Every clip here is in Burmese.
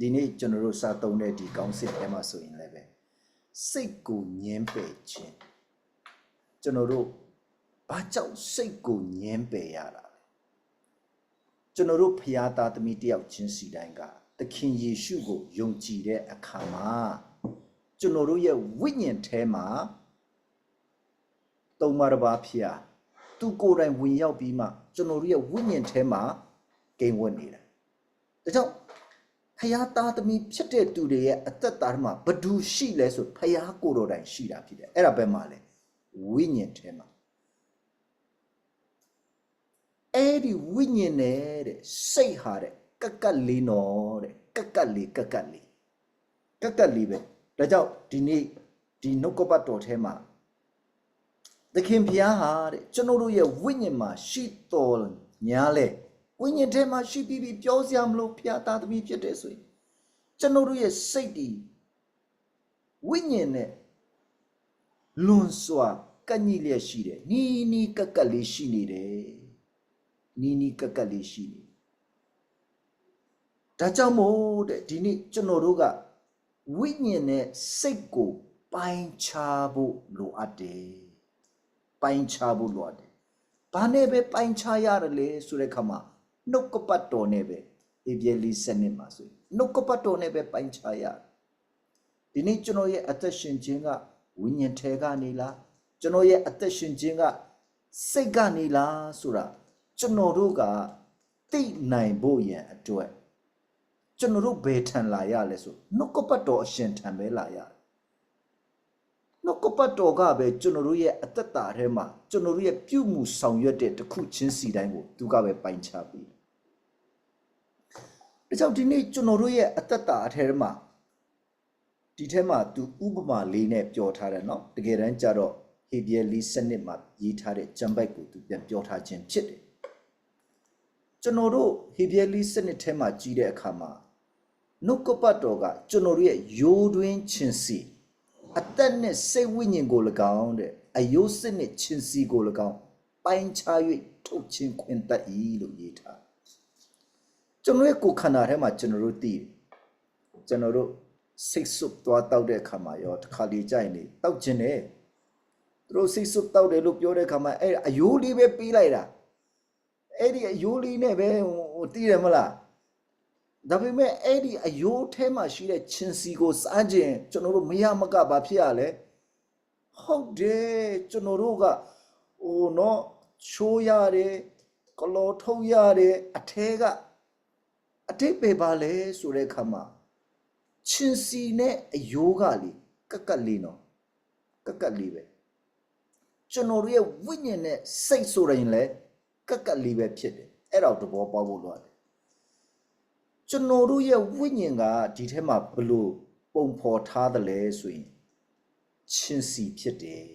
ဒီနေ့ကျွန်တော်တို့စာသုံးတဲ့ဒီကောင်းစစ်ထဲမှာဆိုရင်လည်းပဲစိတ်ကိုညှင်းပယ်ခြင်းကျွန်တော်တို့ဘာကြောင့်စိတ်ကိုညှင်းပယ်ရတာလဲကျွန်တော်တို့ဖျားသားသမီးတယောက်ချင်းစီတိုင်းကသခင်ယေရှုကိုယုံကြည်တဲ့အခါမှာကျွန်တော်တို့ရဲ့ဝိညာဉ်ထဲမှာသုံးပါးတစ်ပါးဖျားသူကိုယ်တိုင်ဝင်ရောက်ပြီးမှကျွန်တော်တို့ရဲ့ဝိညာဉ်ထဲမှာကိန်းဝတ်နေတာဒါကြောင့် ဖယားသားသမီးဖြစ်တဲ့သူတွေရဲ့အသက်တာထဲမှာဘဒူရှိလဲဆိုဖယားကိုယ်တော်တိုင်ရှိတာဖြစ်တယ်အဲ့ဒါပဲမှလဲဝိညာဉ်ထဲမှာအဲ့ဒီဝိညာဉ်နဲ့တဲ့စိတ်ဟာတဲ့ကက်ကက်လေးနော်တဲ့ကက်ကက်လေးကက်ကက်လေးကက်ကက်လေးပဲဒါကြောင့်ဒီနေ့ဒီနှုတ်ကပတ်တော်ထဲမှာသခင်ဖျားဟာတဲ့ကျွန်တော်တို့ရဲ့ဝိညာဉ်မှာရှိတော်ညာလဲ ဝိညာဉ်ထဲမှာရှိပြီးပြီးပြောစရာမလိုဖျားသားသမီးဖြစ်တယ်ဆိုရင်ကျွန်တော်တို့ရဲ့စိတ်ဒီဝိညာဉ်နဲ့လွန်စွာကန့်ညိလျက်ရှိတယ်နီးနီးကက်ကက်လေးရှိနေတယ်နီးနီးကက်ကက်လေးရှိနေတယ်ဒါကြောင့်မို့တဲ့ဒီနေ့ကျွန်တော်တို့ကဝိညာဉ်နဲ့စိတ်ကိုပိုင်းခြားဖို့လိုအပ်တယ်ပိုင်းခြားဖို့လိုအပ်တယ်ဘာနဲ့ပဲပိုင်းခြားရတယ်လေဆိုတဲ့ခါမှာ နှုတ်ကပတ်တော်နဲ့ပဲဧပြီလီစနစ်မှာဆိုရင်နှုတ်ကပတ်တော်နဲ့ပဲပိုင်းခြားရတယ်ဒီနေ့ကျွန်တော်ရဲ့အသက်ရှင်ခြင်းကဝိညာဉ်ထဲကနေလားကျွန်တော်ရဲ့အသက်ရှင်ခြင်းကစိတ်ကနေလားဆိုတာကျွန်တော်တို့ကသိနိုင်ဖို့ရန်အတွက်ကျွန်တော်တို့ဘယ်ထန်လာရလဲဆိုနှုတ်ကပတ်တော်အရှင်ထံပဲလာရတယ်နှုတ်ကပတ်တော်ကပဲကျွန်တော်တို့ရဲ့အသက်တာထဲမှာကျွန်တော်တို့ရဲ့ပြုမှုဆောင်ရွက်တဲ့တစ်ခုချင်းစီတိုင်းကိုသူကပဲပိုင်းခြားပြီး ။ဒါကြောင့်ဒီနေ့ကျွန်တော်တို့ရဲ့အသက်တာအထဲမှာဒီထဲမှာသူဥပမာလေးနဲ့ပြောထားတယ်နော်။တကယ်တမ်းကျတော့ဟေဘရဲလီစနစ်မှာရေးထားတဲ့ကျမ်းပိုက်ကိုသူပြန်ပြောထားခြင်းဖြစ်တယ်။ကျွန်တော်တို့ဟေဘရဲလီစနစ်ထဲမှာကြည့်တဲ့အခါမှာနှုတ်ကပတ်တော်ကကျွန်တော်ရဲ့ရိုးတွင်းခြင်းစီအသက်နဲ့စိတ်ဝိညာဉ်ကို၎င်းတဲ့အယုတ်စစ်နဲ့ခြင်းစီကို၎င်းပိုင်းခြား၍ထုတ်ခြင်းခွင့်တတ်၏လို့ရေးထား ကျွန်တော်ရဲ့ကိုယ်ခန္ဓာထဲမှာကျွန်တော်တို့သိတယ်ကျွန်တော်တို့စိတ်ဆုပ်သွားတောက်တဲ့အခါမှာရောတစ်ခါလေကြိုက်နေတောက်ခြင်းနဲ့သူတို့စိတ်ဆုပ်တောက်တယ်လို့ပြောတဲ့အခါမှာအဲ့အယိုးလေးပဲပေးလိုက်တာအဲ့ဒီအယိုးလေးနဲ့ပဲဟိုတည်တယ်မလားဒါပေမဲ့အဲ့ဒီအယိုးထဲမှာရှိတဲ့ချင်းစီကိုစားခြင်းကျွန်တော်တို့မရမကဘာဖြစ်ရလဲဟုတ်တယ်ကျွန်တော်တို့ကဟိုနော်ချိုးရတယ်ကလောထုတ်ရတယ်အထဲက အတိတ်ပဲပါလဲဆိုတဲ့အခါမှာချင်းစီနဲ့အယိုးကလေကက်ကက်လေးနော်ကက်ကက်လေးပဲကျွန်တော်တို့ရဲ့ဝိညာဉ်နဲ့စိတ်ဆိုရင်လည်းကက်ကက်လေးပဲဖြစ်တယ်အဲ့တော့သဘောပေါက်ဖို့လိုတယ်ကျွန်တော်တို့ရဲ့ဝိညာဉ်ကဒီထဲမှာဘလို့ပုံဖော်ထားတယ်လဲဆိုရင်ချင်းစီဖြစ်တယ်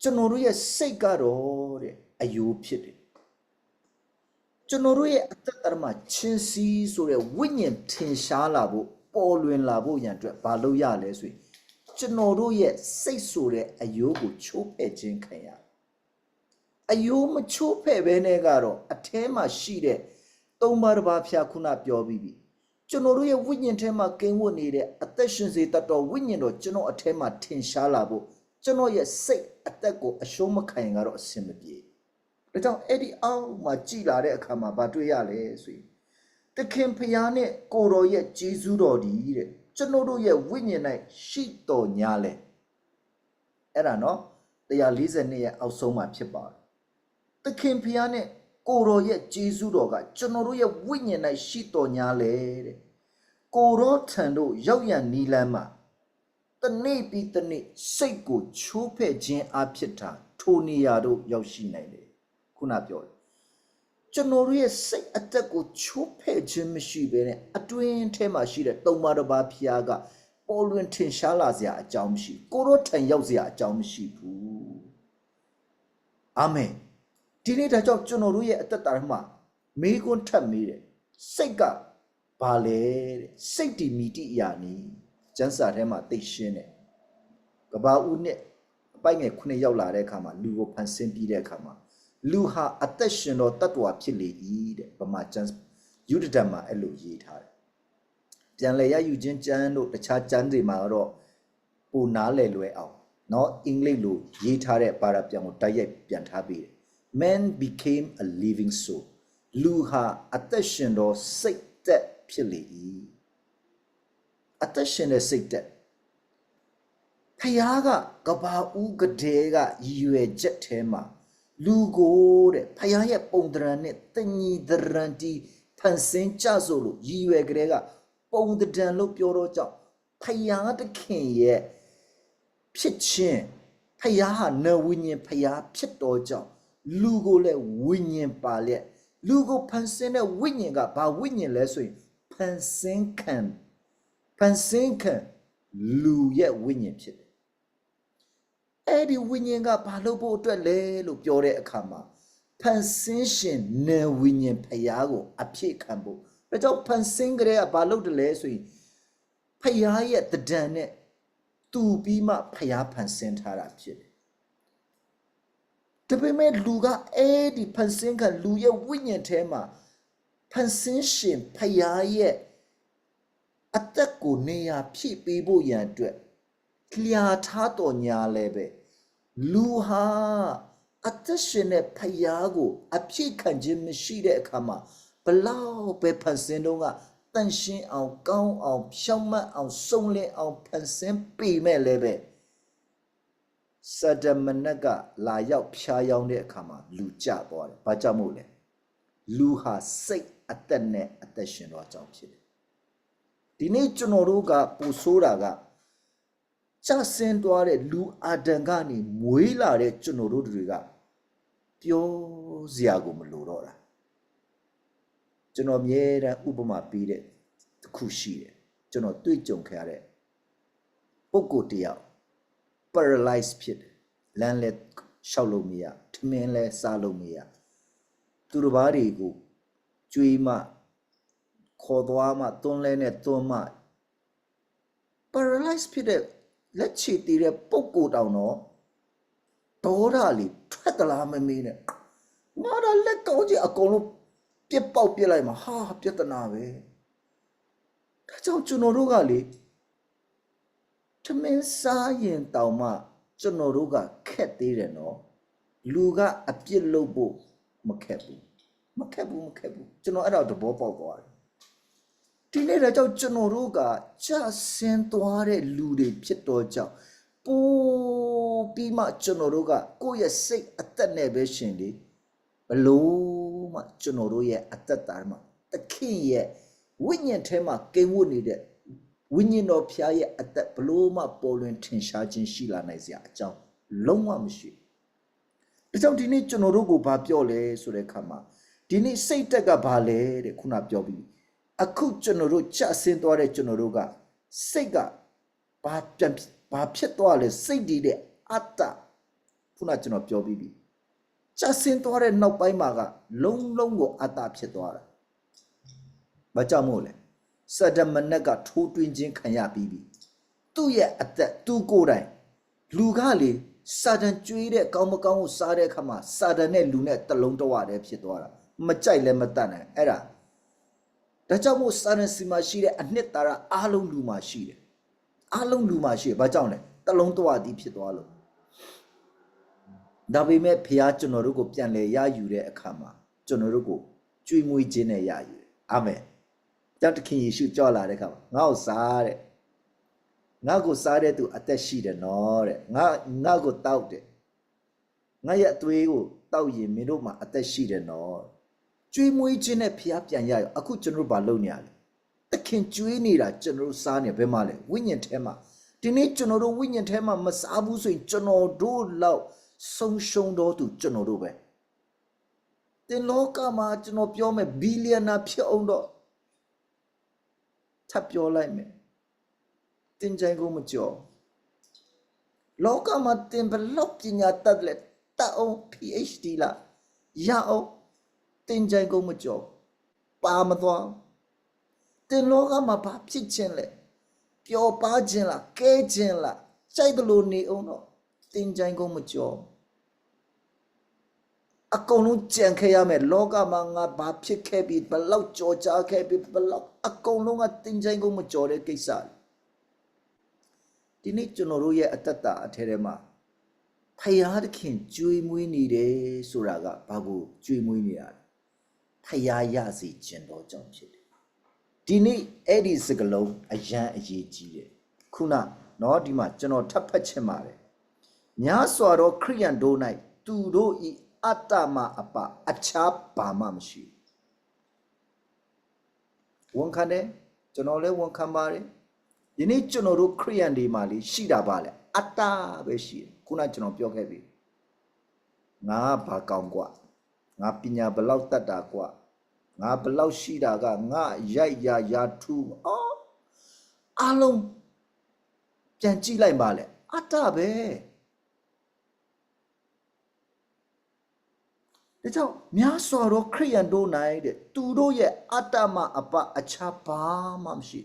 ကျွန်တော်တို့ရဲ့စိတ်ကတော့တဲ့အယိုးဖြစ်တယ် ကျွန်တော်တို့ရဲ့အသက်တာမှာချင်းစီဆိုတဲ့ဝိညာဉ်ထင်ရှားလာဖို့ပေါ်လွင်လာဖို့ရန်အတွက်ဘာလို့ရလဲဆိုရင်ကျွန်တော်တို့ရဲ့စိတ်ဆိုတဲ့အယိုးကိုချိုးဖဲ့ခြင်းခံရအယိုးမချိုးဖဲ့ဘဲနဲ့ကတော့အထဲမှာရှိတဲ့သုံးပါးတစ်ပါးဖျားခုနပြောပြီးပြီကျွန်တော်တို့ရဲ့ဝိညာဉ်ထဲမှာကင်းဝတ်နေတဲ့အသက်ရှင်စေတတ်တော်ဝိညာဉ်တော်ကျွန်တော်အထဲမှာထင်ရှားလာဖို့ကျွန်တော်ရဲ့စိတ်အသက်ကိုအရှုံးမခံရင်ကတော့အဆင်မပြေဘူး ဒါကြောင့်အဲ့ဒီအောက်မှာကြည်လာတဲ့အခါမှာဘာတွေ့ရလဲဆိုရင်တခင်ဖျားနဲ့ကိုတော်ရဲ့ဂျေဇုတော်ဒီတဲ့ကျွန်တော်တို့ရဲ့ဝိညာဉ်၌ရှိတော်ညာလဲအဲ့ဒါနော်142ရဲ့အောက်ဆုံးမှာဖြစ်ပါတယ်တခင်ဖျားနဲ့ကိုတော်ရဲ့ဂျေဇုတော်ကကျွန်တော်တို့ရဲ့ဝိညာဉ်၌ရှိတော်ညာလဲတဲ့ကိုရောထံတို့ရောက်ရန်နီလန်းမှာတနေ့ပြီးတနေ့စိတ်ကိုချိုးဖဲ့ခြင်းအဖြစ်တာထိုနေရာတို့ရောက်ရှိနိုင်တယ် ခုနပြောတယ်ကျွန်တော်တို့ရဲ့စိတ်အသက်ကိုချိုးဖဲ့ခြင်းမရှိဘဲနဲ့အတွင်းထဲမှာရှိတဲ့တုံပါတစ်ပါးဖျားကပေါ်လွင်ထင်ရှားလာစရာအကြောင်းမရှိကိုရောထံရောက်စရာအကြောင်းမရှိဘူးအာမင်ဒီနေ့ဒါကြောင့်ကျွန်တော်တို့ရဲ့အသက်တာမှာမေးခွန်းထပ်မေးတယ်စိတ်ကဘာလဲတဲ့စိတ်တည်မိတိအရာနီးကျမ်းစာထဲမှာသိရှင်းတယ်ကဘာဦးနဲ့အပိုက်ငယ်ခုနှစ်ရောက်လာတဲ့အခါမှာလူကိုဖန်ဆင်းပြီးတဲ့အခါမှာ လူဟာအသက်ရှင်သောတ attva ဖြစ်လေ၏တဲ့ဗမာကျမ်းယူဒတမှာအဲ့လိုရေးထားတယ် ပြန်လဲရယူခြင်းကျမ်းတို့တခြားကျမ်းတွေမှာတော့ပိုနားလဲလွယ်အောင်เนาะအင်္ဂလိပ်လိုရေးထားတဲ့ပါရာပြန်ကိုတိုက်ရိုက်ပြန်ထားပြီးတယ် man became a living soul လူဟာအသက်ရှင်သောစိတ်သက်ဖြစ်လေ၏အသက်ရှင်တဲ့စိတ်သက်ဖယားကကဘာဦးကတဲ့ကရည်ရွယ်ချက်ထဲမှာ လူကိုတဲ့ဖယားရဲ့ပုံတရံနဲ့တညီတရံတီဖန်ဆင်းကြဆိုလို့ရည်ရွယ်ကလေးကပုံတရံလို့ပြောတော့ကြောင့်ဖယားတခင်ရဲ့ဖြစ်ခြင်းဖယားဟာနဝိညာဉ်ဖယားဖြစ်တော်ကြောင့်လူကိုလည်းဝိညာဉ်ပါလက်လူကိုဖန်ဆင်းတဲ့ဝိညာဉ်ကဘာဝိညာဉ်လဲဆိုရင်ဖန်ဆင်းခံဖန်ဆင်းခံလူရဲ့ဝိညာဉ်ဖြစ်တယ် အဲ့ဒီဝိညာဉ်ကဘာလို့ဖို့အတွက်လဲလို့ပြောတဲ့အခါမှာဖန်ဆင်းရှင်နေဝိညာဉ်ဖျားကိုအဖြစ်ခံဖို့ဒါကြောင့်ဖန်ဆင်းကြတဲ့ကဘာလို့တလဲဆိုရင်ဖျားရဲ့တဒံနဲ့တူပြီးမှဖျားဖန်ဆင်းထားတာဖြစ်တယ်ဒါပေမဲ့လူကအဲ့ဒီဖန်ဆင်းခံလူရဲ့ဝိညာဉ်ထဲမှာဖန်ဆင်းရှင်ဖျားရဲ့အသက်ကိုနေရာဖြည့်ပေးဖို့ရန်အတွက် လျာထားတော်ညာလဲပဲလူဟာအသက်ရှင်တဲ့ဖယားကို အပြည့်ခံခြင်းမရှိတဲ့အခါမှာဘလောက်ပဲဖန်ဆင်းတော့ကတန်ရှင်းအောင်ကောင်းအောင်ဖြောင့်မတ်အောင်စုံလင်အောင်ဖန်ဆင်းပေမဲ့လည်းပဲစဒမနက်ကလာရောက်ဖြားယောင်းတဲ့အခါမှာလူကြသွားတယ်။ဘာကြောင့်မို့လဲ။လူဟာစိတ်အသက်နဲ့အသက်ရှင်တော့အကြောင်းဖြစ်တယ်။ဒီနေ့ကျွန်တော်တို့ကပူဆိုးတာက ကြဆင်းသွားတဲ့လူအာဒံကနေမွေးလာတဲ့ကျွန်တော်တို့တွေကပြောစရာကိုမလိုတော့တာကျွန်တော်အမြဲတမ်းဥပမာပေးတဲ့တစ်ခုရှိတယ်ကျွန်တော်တွေ့ကြုံခဲ့ရတဲ့ပုဂ္ဂိုလ်တစ်ယောက် paralyze ဖြစ်တယ်လမ်းလည်းလျှောက်လို့မရထမင်းလည်းစားလို့မရသူတစ်ပါးတွေကိုကြွေးမှခေါ်သွားမှတွန်းလဲနဲ့တွန်းမှ paralyze ဖြစ်တဲ့ လက်ချေတည်တဲ့ပုံကိုယ်တောင်တော့ဒေါရလေးထွက်သလားမမေးနဲ့ငါတော့လက်ကောင်းကြီးအကုန်လုံးပြစ်ပေါက်ပြစ်လိုက်မှာဟာပြဿနာပဲဒါကြောင့်ကျွန်တော်တို့ကလေထမင်းစားရင်တောင်မှကျွန်တော်တို့ကခက်သေးတယ်နော်လူကအပြစ်လုပ်ဖို့မခက်ဘူးမခက်ဘူးမခက်ဘူးကျွန်တော်အဲ့ဒါသဘောပေါက်သွားတယ် ဒီနေ့တော့ကြောင့်ကျွန်တော်တို့ကကြဆင်းသွားတဲ့လူတွေဖြစ်တော့ကြောင့်ပိုးပြီးမှကျွန်တော်တို့ကကိုယ့်ရဲ့စိတ်အသက်နဲ့ပဲရှင်လေဘလို့မှကျွန်တော်တို့ရဲ့အသက်တာမှာသခင်ရဲ့ဝိညာဉ်ထဲမှာကိန်းဝတ်နေတဲ့ဝိညာဉ်တော်ဖျားရဲ့အသက်ဘလို့မှပေါ်လွင်ထင်ရှားခြင်းရှိလာနိုင်စရာအကြောင်းလုံးဝမရှိဘူးဒါကြောင့်ဒီနေ့ကျွန်တော်တို့ကိုဘာပြောလဲဆိုတဲ့အခါမှာဒီနေ့စိတ်တက်ကဘာလဲတဲ့ခုနပြောပြီးပြီ အခုကျွန်တော်တို့ကြဆင်းသွားတဲ့ကျွန်တော်တို့ကစိတ်ကဘာပြန်ဘာဖြစ်သွားလဲစိတ်တည်တဲ့အတ္တခုနကျွန်တော်ပြောပြီးပြီကြဆင်းသွားတဲ့နောက်ပိုင်းမှာကလုံးလုံးကိုအတ္တဖြစ်သွားတာဘာကြောင့်မို့လဲစဒမနက်ကထိုးတွင်းခြင်းခံရပြီးပြီသူ့ရဲ့အသက်သူ့ကိုယ်တိုင်လူကလေစာတန်ကျွေးတဲ့ကောင်းမကောင်းကိုစားတဲ့အခါမှာစာတန်နဲ့လူနဲ့တလုံးတဝတည်းဖြစ်သွားတာမကြိုက်လည်းမတတ်နိုင်အဲ့ဒါ ဒါကြောင့်မို့စာရန်စီမှာရှိတဲ့အနှစ်သာရအားလုံးလူမှာရှိတယ်အားလုံးလူမှာရှိတယ်ဘာကြောင့်လဲတလုံးတဝတည်းဖြစ်သွားလို့ဒါပေမဲ့ဖះကျွန်တော်တို့ကိုပြန်လဲရယူတဲ့အခါမှာကျွန်တော်တို့ကိုကြွေးမွေးခြင်းနဲ့ရယူတယ်အာမင်ကြောင့်တခင်ယေရှုကြောက်လာတဲ့အခါမှာငါ့ကိုစားတဲ့ငါ့ကိုစားတဲ့သူအသက်ရှိတယ်နော်တဲ့ငါငါ့ကိုတောက်တယ်ငါရဲ့အသွေးကိုတောက်ရင်မင်းတို့မှာအသက်ရှိတယ်နော် ကျွေးမွေးခြင်းနဲ့ဖျားပြန်ရရအောင်အခုကျွန်တော်တို့ဘာလုပ်နေရလဲသခင်ကျွေးနေတာကျွန်တော်တို့စားနေဘယ်မှာလဲဝိညာဉ်ထဲမှာဒီနေ့ကျွန်တော်တို့ဝိညာဉ်ထဲမှာမစားဘူးဆိုရင်ကျွန်တော်တို့လောက်ဆုံးရှုံးတော့သူကျွန်တော်တို့ပဲတင်လောကမှာကျွန်တော်ပြောမယ်ဘီလီယံနာဖြစ်အောင်တော့ထပ်ပြောလိုက်မယ်တင်ကြိုင်ကိုမကြော်လောကမှာတင်ဘလောက်ပညာတတ်လဲတတ်အောင် PhD လာရအောင် တင်ကြိုင်ကုန်မကြော်ပါမသွားတင်လောကမှာဘာဖြစ်ခြင်းလဲပျော်ပါခြင်းလားကဲခြင်းလားစိုက်တယ်လို့နေအောင်တော့တင်ကြိုင်ကုန်မကြော်အကုန်လုံးကြံခဲ့ရမယ်လောကမှာငါဘာဖြစ်ခဲ့ပြီးဘလောက်ကြော်ကြားခဲ့ပြီးဘလောက်အကုန်လုံးကတင်ချိုင်းကုန်မကြော်တဲ့ကိစ္စဒီနေ့ကျွန်တော်တို့ရဲ့အတ္တတာအထဲထဲမှာဖယားသခင်ကြွေးမွေးနေတယ်ဆိုတာကဘာကိုကြွေးမွေးနေရလဲ ဖယားရစီခြင်းတော်ကြောင့်ဖြစ်တယ်ဒီနေ့အဲ့ဒီစကလုံးအရန်အရေးကြီးတယ်ခုနเนาะဒီမှာကျွန်တော်ထပ်ဖတ်ချင်ပါတယ်များစွာသောခရိယန်တို့၌သူတို့ဤအတ္တမအပအခြားဘာမှမရှိဘူးဝန်ခံတယ်ကျွန်တော်လည်းဝန်ခံပါတယ်ဒီနေ့ကျွန်တော်တို့ခရိယန်တွေမှာလေရှိတာပါလေအတ္တပဲရှိတယ်ခုနကျွန်တော်ပြောခဲ့ပြီငါဘာကောင်းกว่าငါပညာဘလောက်တတ်တာกว่า ငါဘလောက်ရှိတာကငါရိုက်ရာရာထူးအော်အလုံးပြန်ကြည့်လိုက်ပါလေအတ္တပဲဒါကြောင့်များစွာသောခရိယန်တို့၌တဲ့သူတို့ရဲ့အတ္တမအပအခြားဘာမှမရှိ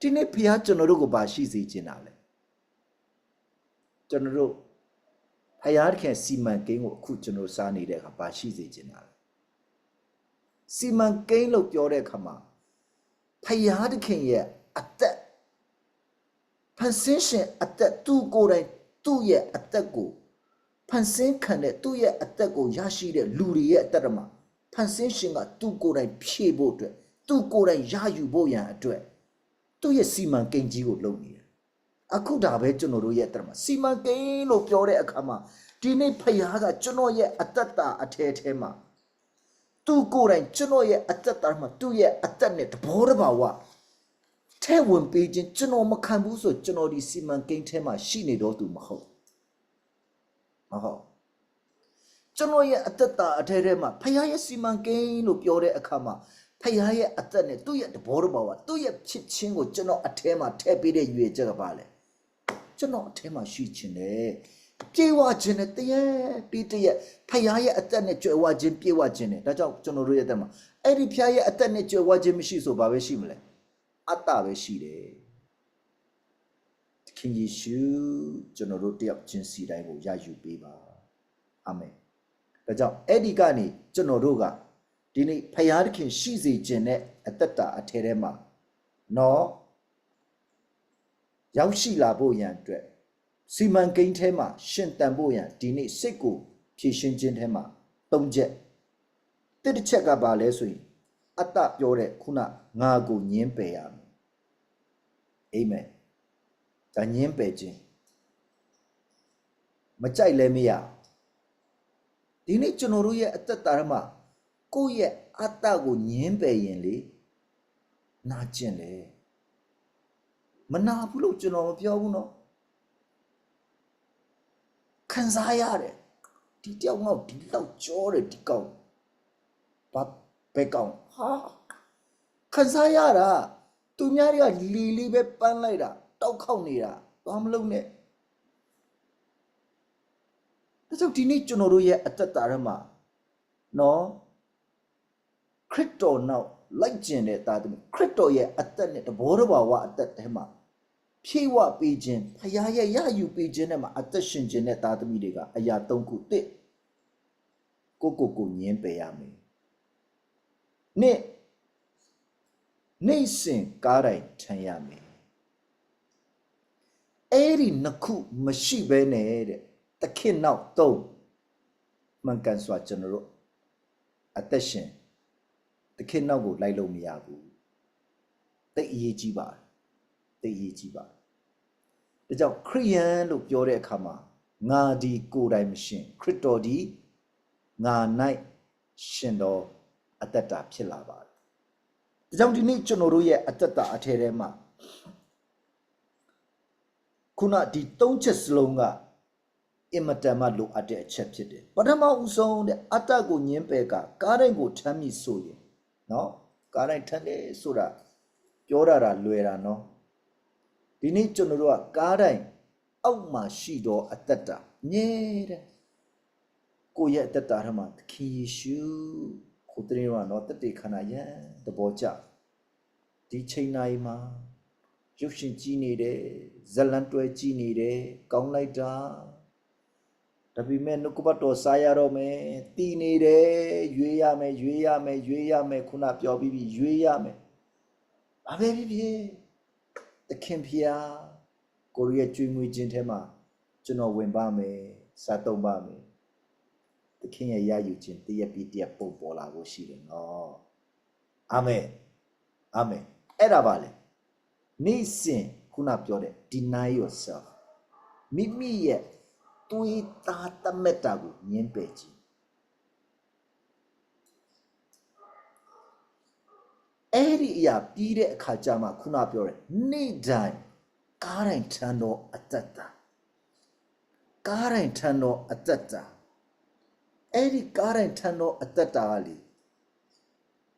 ဒီနေ့ဖခင်ကျွန်တော်တို့ကိုပါရှိစေခြင်းတာလေကျွန်တော်တို့ဖခင်ခင်စီမံကိန်းကိုအခုကျွန်တော်စားနေတဲ့အခါပါရှိစေခြင်းတာလေ စီမံကိန်းလို့ပြောတဲ့အခါမှာဖခင်ခင်ရဲ့အသက်ဖန်ဆင်းရှင်အသက်သူ့ကိုယ်တိုင်သူ့ရဲ့အသက်ကိုဖန်ဆင်းခံတဲ့သူ့ရဲ့အသက်ကိုရရှိတဲ့လူတွေရဲ့အသက်တွေမှာဖန်ဆင်းရှင်ကသူ့ကိုယ်တိုင်ဖြည့်ဖို့အတွက်သူ့ကိုယ်တိုင်ရယူဖို့ရန်အတွက်သူ့ရဲ့စီမံကိန်းကြီးကိုလုပ်နေတယ်အခုဒါပဲကျွန်တော်တို့ရဲ့အသက်မှာစီမံကိန်းလို့ပြောတဲ့အခါမှာဒီနေ့ဖခင်ကကျွန်တော်ရဲ့အသက်တာအထဲထဲမှာ သူ့ကိုယ်တိုင်ကျွန်တော်ရဲ့အသက်တာမှာသူ့ရဲ့အသက်နဲ့တဘောတဘာဝထဲဝင်ပေးခြင်းကျွန်တော်မခံဘူးဆိုကျွန်တော်ဒီစီမံကိန်းထဲမှာရှိနေတော့သူမဟုတ်မဟုတ်ကျွန်တော်ရဲ့အသက်တာအထဲထဲမှာဖခင်ရဲ့စီမံကိန်းလို့ပြောတဲ့အခါမှာဖခင်ရဲ့အသက်နဲ့သူ့ရဲ့တဘောတဘာဝသူ့ရဲ့ဖြစ်ချင်းကိုကျွန်တော်အထဲမှာထည့်ပေးတဲ့ရွေချက်ကပါလေကျွန်တော်အထဲမှာရှိခြင်းနဲ့ ပြေဝခြင်းနဲ့တည်းရဲ့ပြီးတည်းရဲ့ဖခင်ရဲ့အသက်နဲ့ကြွယ်ဝခြင်းပြေဝခြင်းနဲ့ဒါကြောင့်ကျွန်တော်တို့ရဲ့အသက်မှာအဲ့ဒီဖခင်ရဲ့အသက်နဲ့ကြွယ်ဝခြင်းမရှိဆိုဘာပဲရှိမလဲအတ္တပဲရှိတယ်သခင်ယေရှုကျွန်တော်တို့တယောက်ချင်းစီတိုင်းကိုရယူပေးပါအာမင်ဒါကြောင့်အဲ့ဒီကနေကျွန်တော်တို့ကဒီနေ့ဖယားသခင်ရှိစေခြင်းနဲ့အသက်တာအထဲထဲမှာနော်ရောက်ရှိလာဖို့ရန်အတွက် စီမံကိန်းထဲမှာရှင်တန်ဖို့ရန်ဒီနေ့စိတ်ကိုဖြည့်ရှင်းခြင်းထဲမှာသုံးချက်တစ်တစ်ချက်ကပါလဲဆိုရင်အတ္တပြောတဲ့ခုနငါကိုညင်းပယ်ရမယ်အာမင်ဒါညင်းပယ်ခြင်းမကြိုက်လည်းမရဒီနေ့ကျွန်တော်တို့ရဲ့အသက်တာထဲမှာကိုယ့်ရဲ့အတ္တကိုညင်းပယ်ရင်လေနာကျင်လေမနာဘူးလို့ကျွန်တော်မပြောဘူးနော် ခံစားရတယ်ဒီတယောက်ငေါ့ဒီလောက်ကြောတယ်ဒီကောင်ဘာဘယ်ကောင်ဟာခံစားရတာသူများတွေကလီလီပဲပန်းလိုက်တာတောက်ခေါက်နေတာဘာမလုပ်နဲ့ဒါကြောင့်ဒီနေ့ကျွန်တော်တို့ရဲ့အသက်တာထဲမှာနော်ခရစ်တော်နောက်လိုက်ကျင်တဲ့သားသမီးခရစ်တော်ရဲ့အသက်နဲ့တဘောတဘာဝအသက်ထဲမှာ ဖြည့်ဝပေးခြင်းဖခင်ရဲ့ရယူပေးခြင်းနဲ့မှာအသက်ရှင်ခြင်းတဲ့သားသမီးတွေကအရာ၃ခုတစ်ကိုကိုကိုညင်းပယ်ရမယ်နှစ်နေ့စဉ်ကားတိုင်းထမ်းရမယ်အဲ့ဒီနှစ်ခုမရှိဘဲနဲ့တဲ့တခင်နောက်သုံးမှန်ကန်စွာကျွန်တော်တို့အသက်ရှင်တခင်နောက်ကိုလိုက်လို့မရဘူးတိတ်အရေးကြီးပါတယ် တိတ်အရေးကြီးပါတယ်ဒါကြောင့်ခရိယန်လို့ပြောတဲ့အခါမှာငါဒီကိုယ်တိုင်မရှင်ခရစ်တော်ဒီငါ၌ရှင်တော်အသက်တာဖြစ်လာပါတယ်ဒါကြောင့်ဒီနေ့ကျွန်တော်တို့ရဲ့အသက်တာအထဲထဲမှာခုနဒီသုံးချက်စလုံးကအင်မတန်မှလိုအပ်တဲ့အချက်ဖြစ်တယ်ပထမဦးဆုံးတဲ့အတ္တကိုညင်းပယ်ကကားတိုင်းကိုထမ်းမိဆိုရင်နော်ကားတိုင်းထမ်းတယ်ဆိုတာပြောရတာလွယ်တာနော် ဒီနေ့ကျွန်တော်တို့ကကားတိုင်းအောက်မှာရှိတော့အသက်တာမြဲတဲ့ကိုယ့်ရဲ့အသက်တာထဲမှာသခင်ယေရှုကိုတရင်ကနော်တက်တေခန္ဓာယံသဘောကျဒီချိန်နိုင်မှာရုပ်ရှင်ကြည့်နေတယ်ဇလန်တွဲကြည့်နေတယ်ကောင်းလိုက်တာဒါဒါပေမဲ့နှုတ်ကပတ်တော်စားရတော့မယ်တည်နေတယ်ရွေးရမယ်ရွေးရမယ်ရွေးရမယ်ခုနပြောပြီးပြီရွေးရမယ်ဘာပဲဖြစ်ဖြစ် သခင်ဖျားကိုရီးယားကျွေးမွေးခြင်းထဲမှာကျွန်တော်ဝင်ပါမယ်စားသုံးပါမယ်သခင်ရဲ့ရယူခြင်းတည့်ရပြီးတည့်ရပုံပေါ်လာဖို့ရှိတယ်နော်အာမင်အာမင်အဲ့ဒါပါလေနေ့စဉ်ခုနပြောတဲ့ deny yourself မိမိရဲ့တွေးသားတမက်တာကိုညှင်းပယ်ခြင်း အဲ့ဒီအရာပြီးတဲ့အခါကျမှခုနပြောတဲ့နေ့တိုင်းကားတိုင်းထမ်းတော့အတ္တတာကားတိုင်းထမ်းတော့အတ္တတာအဲ့ဒီကားတိုင်းထမ်းတော့အတ္တတာကလေ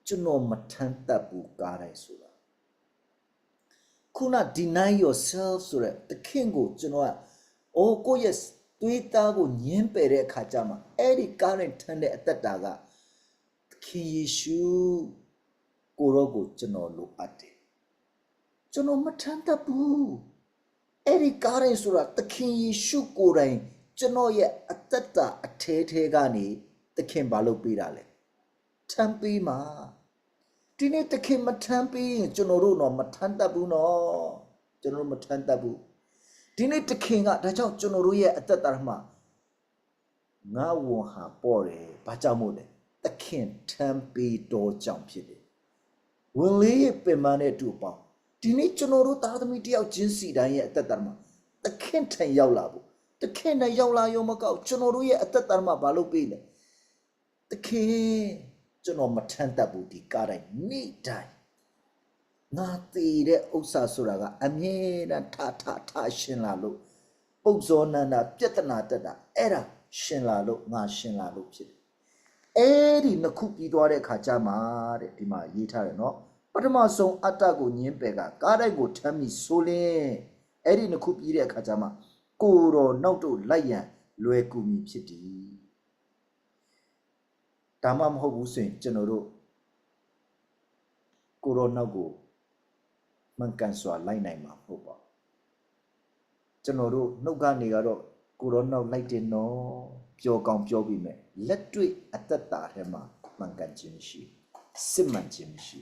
ကျွန်တော်မထမ်းတတ်ဘူးကားတိုင်းဆိုတာခုန deny yourself ဆိုတဲ့တခင်ကိုကျွန်တော်ကအိုးကိုယ့်ရဲ့တွေးသားကိုညှင်းပယ်တဲ့အခါကျမှအဲ့ဒီကားတိုင်းထမ်းတဲ့အတ္တတာကသခင်ယေရှု ကိုရောကိုကျွန်တော်လိုအပ်တယ်ကျွန်တော်မထမ်းတတ်ဘူးအဲ့ဒီကားတိုင်းဆိုတာသခင်ယေရှုကိုယ်တိုင်ကျွန်တော်ရဲ့အတ္တတာအထဲထဲကနေသခင်ဘာလုပ်ပေးတာလဲထမ်းပေးမှာဒီနေ့သခင်မထမ်းပေးရင်ကျွန်တော်တို့တော့မထမ်းတတ်ဘူးနော်ကျွန်တော်တို့မထမ်းတတ်ဘူးဒီနေ့သခင်ကဒါကြောင့်ကျွန်တော်တို့ရဲ့အတ္တတာမှာငါဝန်ဟာပေါ်တယ်ဘာကြောင့်မို့လဲသခင်ထမ်းပေးတော်ကြောင့်ဖြစ်တယ် ဝင်လေးရဲ့ပင်ပန်းတဲ့အတူပေါင်းဒီနေ့ကျွန်တော်တို့သားသမီးတယောက်ချင်းစီတိုင်းရဲ့အသက်တာမှာတခင်ထံရောက်လာဖို့တခင်နဲ့ရောက်လာရောမကောက်ကျွန်တော်တို့ရဲ့အသက်တာမှာဘာလုပ်ပေးလဲတခင်ကျွန်တော်မထမ်းတတ်ဘူးဒီကားတိုင်းနေ့တိုင်းငါတည်တဲ့ဥစ္စာဆိုတာကအမြဲတမ်းထထထရှင်လာလို့ပုပ်ဇောနန္ဒပြတနာတက်တာအဲ့ဒါရှင်လာလို့ငါရှင်လာလို့ဖြစ်တယ် အဲ့ဒီနှစ်ခုပြီးသွားတဲ့အခါကျမှတဲ့ဒီမှာရေးထားတယ်နော်ပထမဆုံးအတ္တကိုညင်းပယ်ကကားတိုက်ကိုထမ်းမိဆိုလင်းအဲ့ဒီနှစ်ခုပြီးတဲ့အခါကျမှကိုယ်တော်နောက်တို့လိုက်ရန်လွယ်ကူမည်ဖြစ်သည်ဒါမှမဟုတ်ဘူးဆိုရင်ကျွန်တော်တို့ကိုယ်တော်နောက်ကိုမှန်ကန်စွာလိုက်နိုင်မှာမဟုတ်ပါဘူးကျွန်တော်တို့နှုတ်ကနေကတော့ကိုယ်တော်နောက်လိုက်တယ်နော် ပြောကောင်းပြောပြီးမဲ့လက်တွေ့အတ္တတာထဲမှာမှန်ကန်ခြင်းမရှိစစ်မှန်ခြင်းမရှိ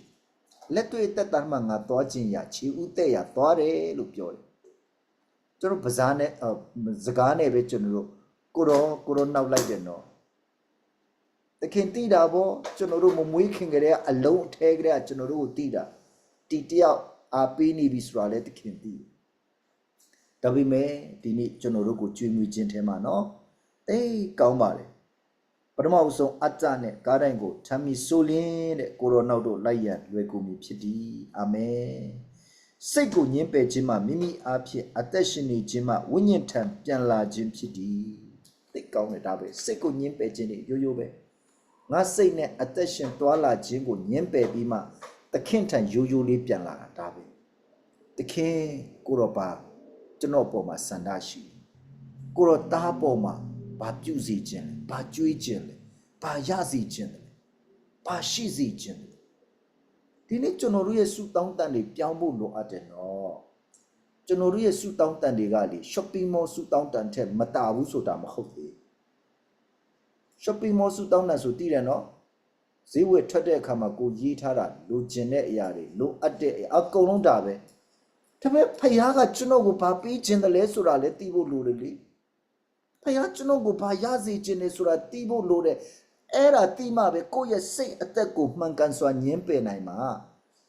လက်တွေ့အတ္တတာမှာငါသွားခြင်းရခြေဥတဲ့ရသွားတယ်လို့ပြောတယ်ကျွန်တော်ဗဇာနဲ့အော်စကားနဲ့ပဲကျွန်တော်တို့ကိုတော်ကိုတော်နောက်လိုက်တယ်နော်တခင်တိတာဗောကျွန်တော်တို့မမွေးခင်ကလေးကအလုံးအထဲကလေးကကျွန်တော်တို့ကိုတိတာတီတယောက်အားပေးနေပြီဆိုတာလည်းတခင်သိတယ်ဒါပေမဲ့ဒီနေ့ကျွန်တော်တို့ကိုကြွေးမွေးခြင်းထဲမှာနော် အေးကောင်းပါလေပထမအဆုံးအတ္တနဲ့ကားတိုင်းကိုထမ်းမိဆိုလင်းတဲ့ကိုရောနောက်တို့လိုက်ရန်လွယ်ကူမည်ဖြစ်သည်အာမင်စိတ်ကိုညှင်းပယ်ခြင်းမှမိမိအားဖြင့်အသက်ရှင်နေခြင်းမှဝိညာဉ်ထံပြန်လာခြင်းဖြစ်သည်သိကောင်းတယ်ဒါပဲစိတ်ကိုညှင်းပယ်ခြင်းတွေရိုးရိုးပဲငါစိတ်နဲ့အသက်ရှင်သွားလာခြင်းကိုညှင်းပယ်ပြီးမှသခင်ထံရိုးရိုးလေးပြန်လာတာဒါပဲသခင်ကိုရောပါကျွန်တော်ပေါ်မှာစန္ဒရှိတယ်ကိုရောသားပေါ်မှာ ဘာပြုစီခြင်းလဲဘာကြွေးခြင်းလဲဘာရစီခြင်းလဲဘာရှိစီခြင်းလဲဒီနေ့ကျွန်တော်တို့ရဲ့စုတောင်းတန်တွေပြောင်းဖို့လိုအပ်တယ်နော်ကျွန်တော်တို့ရဲ့စုတောင်းတန်တွေကလေ shopping mall စုတောင်းတန်ထက်မတာဘူးဆိုတာမဟုတ်သေး shopping mall စုတောင်းတန်ဆိုတည်တယ်နော်ဈေးဝယ်ထွက်တဲ့အခါမှာကိုရေးထားတာလိုချင်တဲ့အရာတွေလိုအပ်တဲ့အရာအကုန်လုံးဒါပဲဒါပေမဲ့ဖခင်ကကျွန်တော်ကိုဘာပေးခြင်းတယ်လဲဆိုတာလည်းသိဖို့လိုတယ်လေ ဖခင်ကျွန်တော်ကိုဘာရစေခြင်းလဲဆိုတာသိဖို့လိုတယ်အဲ့ဒါသိမှပဲကိုယ့်ရဲ့စိတ်အသက်ကိုမှန်ကန်စွာညှင်းပယ်နိုင်မှာ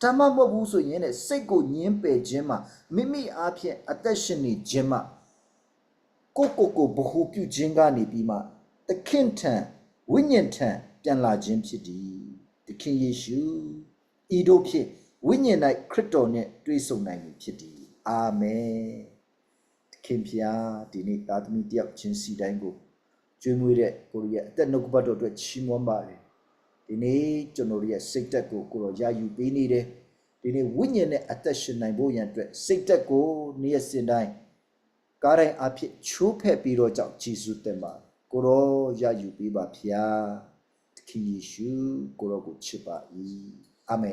ဓမ္မမဟုတ်ဘူးဆိုရင်လည်းစိတ်ကိုညှင်းပယ်ခြင်းမှာမိမိအားဖြင့်အသက်ရှင်နေခြင်းမှာကိုယ့်ကိုယ်ကိုဗဟုပြုခြင်းကနေပြီးမှသခင်ထံဝိညာဉ်ထံပြန်လာခြင်းဖြစ်သည်သခင်ယေရှုဤတို့ဖြင့်ဝိညာဉ်၌ခရစ်တော်နှင့်တွေ့ဆုံနိုင်မည်ဖြစ်သည်အာမင် ခင်ဖျားဒီနေ့သားသမီးတယောက်ချင်းစီတိုင်းကိုကျွေးမွေးတဲ့ကိုရီးယားအသက်နှုတ်ကပတ်တော်အတွက်ချီးမွမ်းပါတယ်ဒီနေ့ကျွန်တော်တို့ရဲ့စိတ်သက်ကိုကိုရောရယူပေးနေတယ်ဒီနေ့ဝိညာဉ်နဲ့အသက်ရှင်နိုင်ဖို့ရန်အတွက်စိတ်သက်ကိုနေ့ရက်စဉ်တိုင်းကားတိုင်းအဖြစ်ချိုးဖက်ပြီးတော့ကြောင့်ဂျေစုတင်ပါကိုရောရယူပေးပါဖျားသခင်ယေရှုကိုရောကိုချစ်ပါ၏အာမင်